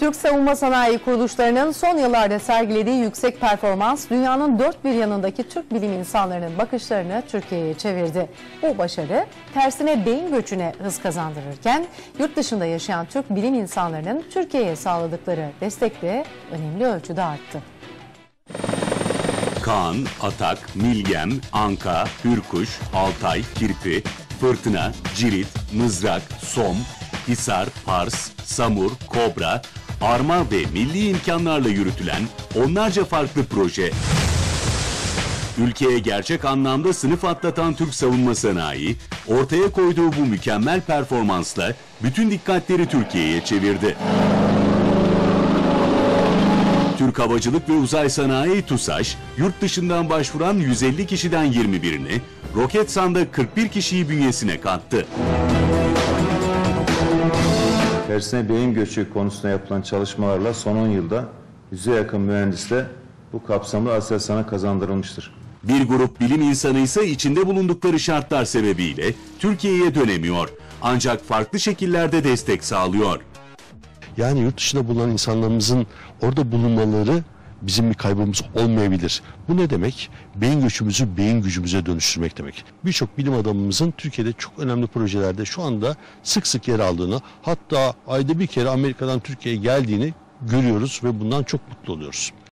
Türk savunma sanayi kuruluşlarının son yıllarda sergilediği yüksek performans dünyanın dört bir yanındaki Türk bilim insanlarının bakışlarını Türkiye'ye çevirdi. Bu başarı tersine beyin göçüne hız kazandırırken yurt dışında yaşayan Türk bilim insanlarının Türkiye'ye sağladıkları destek de önemli ölçüde arttı. Kaan, Atak, Milgem, Anka, Hürkuş, Altay, Kirpi, Fırtına, Cirit, Mızrak, Som, Hisar, Pars, Samur, Kobra, Arma ve milli imkanlarla yürütülen onlarca farklı proje. Ülkeye gerçek anlamda sınıf atlatan Türk savunma sanayi, ortaya koyduğu bu mükemmel performansla bütün dikkatleri Türkiye'ye çevirdi. Türk Havacılık ve Uzay Sanayi TUSAŞ, yurt dışından başvuran 150 kişiden 21'ini, Roketsan'da 41 kişiyi bünyesine kattı. Tersine beyin göçü konusunda yapılan çalışmalarla son 10 yılda yüze yakın mühendisle bu kapsamda Aselsan'a kazandırılmıştır. Bir grup bilim insanı ise içinde bulundukları şartlar sebebiyle Türkiye'ye dönemiyor. Ancak farklı şekillerde destek sağlıyor. Yani yurt dışında bulunan insanlarımızın orada bulunmaları bizim bir kaybımız olmayabilir. Bu ne demek? Beyin göçümüzü beyin gücümüze dönüştürmek demek. Birçok bilim adamımızın Türkiye'de çok önemli projelerde şu anda sık sık yer aldığını, hatta ayda bir kere Amerika'dan Türkiye'ye geldiğini görüyoruz ve bundan çok mutlu oluyoruz.